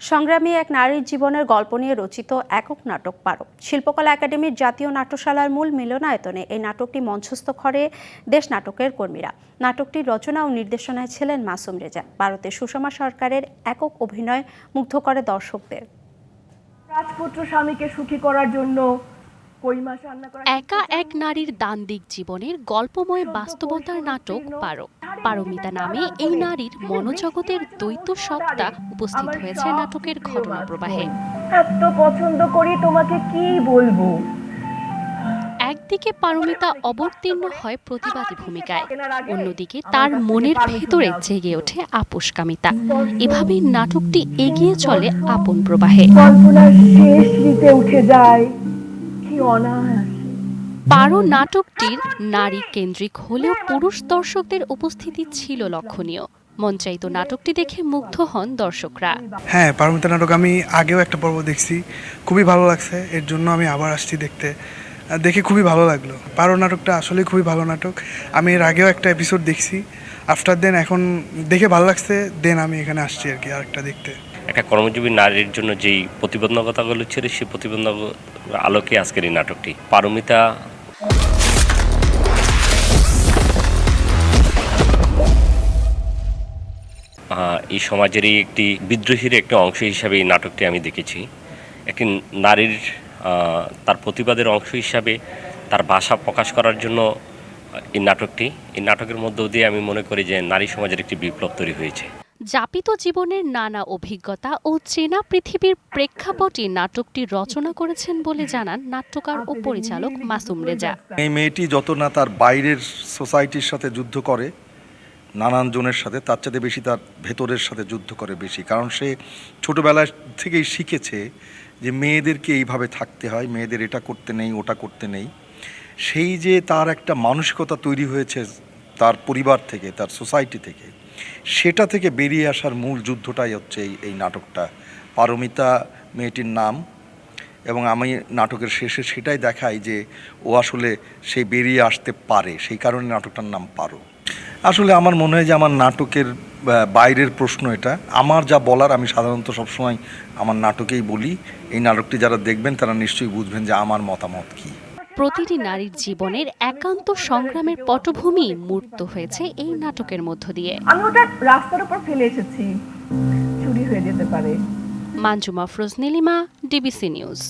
সংগ্রামী এক নারীর জীবনের গল্প নিয়ে রচিত একক নাটক পারো শিল্পকলা একাডেমির জাতীয় নাট্যশালার মূল মিলনায়তনে এই নাটকটি মঞ্চস্থ করে দেশ নাটকের কর্মীরা। নাটকটির রচনা ও নির্দেশনায় ছিলেন মাসুম রেজা ভারতের সুষমা সরকারের একক অভিনয় মুগ্ধ করে দর্শকদের। রাজপুত্র স্বামীকে সুখী করার জন্য একা এক নারীর দান্দিক জীবনের গল্পময় বাস্তবতার নাটক পারো পারমিতা নামে এই নারীর মনোজগতের দ্বৈত সত্তা উপস্থিত হয়েছে নাটকের ঘটনা প্রবাহে এত পছন্দ করি তোমাকে কি বলব? একদিকে পারমিতা অবতীর্ণ হয় প্রতিবাদী ভূমিকায় অন্যদিকে তার মনের ভেতরে জেগে ওঠে আপোষকামিতা। এভাবে নাটকটি এগিয়ে চলে আপন প্রবাহে। কল্পনার শেষ উঠে যায়। কি অনায়াসে। পারো নাটকটির নারী কেন্দ্রিক হলেও পুরুষ দর্শকদের উপস্থিতি ছিল লক্ষণীয়। মঞ্চায়িত নাটকটি দেখে মুগ্ধ হন দর্শকরা। হ্যাঁ পারমিতা নাটক আমি আগেও একটা পর্ব দেখছি। খুবই ভালো লাগছে। এর জন্য আমি আবার আসছি দেখতে। দেখে খুবই ভালো লাগল। পারো নাটকটা আসলে খুবই ভালো নাটক। আমি এর আগেও একটা এপিসোড দেখছি। আফটার দেন এখন দেখে ভালো লাগছে। দেন আমি এখানে আসছি আর কি আরেকটা দেখতে। একটা কর্মজীবী নারীর জন্য যেই প্রতিবন্ধকতাগুলো ছিল সেই প্রতিবন্ধক আলোকে আজকের এই নাটকটি। পারমিতা এই সমাজেরই একটি বিদ্রোহীর একটা অংশ হিসাবে এই নাটকটি আমি দেখেছি। একটি নারীর তার প্রতিবাদের অংশ হিসাবে তার ভাষা প্রকাশ করার জন্য এই নাটকটি। এই নাটকের মধ্য দিয়ে আমি মনে করি যে নারী সমাজের একটি বিপ্লব তৈরি হয়েছে। যাপিত জীবনের নানা অভিজ্ঞতা ও চেনা পৃথিবীর প্রেক্ষাপটে নাটকটি রচনা করেছেন বলে জানান নাট্যকার ও পরিচালক মাসুম রেজা। এই মেয়েটি যত না তার বাইরের সোসাইটির সাথে যুদ্ধ করে নানান জনের সাথে, তার চাইতে বেশি তার ভেতরের সাথে যুদ্ধ করে বেশি। কারণ সে ছোটোবেলায় থেকেই শিখেছে যে মেয়েদেরকে এইভাবে থাকতে হয়, মেয়েদের এটা করতে নেই, ওটা করতে নেই। সেই যে তার একটা মানসিকতা তৈরি হয়েছে তার পরিবার থেকে, তার সোসাইটি থেকে সেটা থেকে বেরিয়ে আসার মূল যুদ্ধটাই হচ্ছে এই এই নাটকটা। পারমিতা মেয়েটির নাম এবং আমি নাটকের শেষে সেটাই দেখাই যে ও আসলে সেই বেরিয়ে আসতে পারে। সেই কারণে নাটকটার নাম পারো। আসলে আমার মনে হয় যে আমার নাটকের বাইরের প্রশ্ন এটা। আমার যা বলার আমি সাধারণত সবসময় আমার নাটকেই বলি। এই নাটকটি যারা দেখবেন তারা নিশ্চয়ই বুঝবেন যে আমার মতামত কী। প্রতিটি নারীর জীবনের একান্ত সংগ্রামের পটভূমি মূর্ত হয়েছে এই নাটকের মধ্য দিয়ে। আমি ওটা রাস্তার উপর ফেলে এসেছি। চুরি হয়ে যেতে পারে। Manjuma Firoz Nilima DBC news.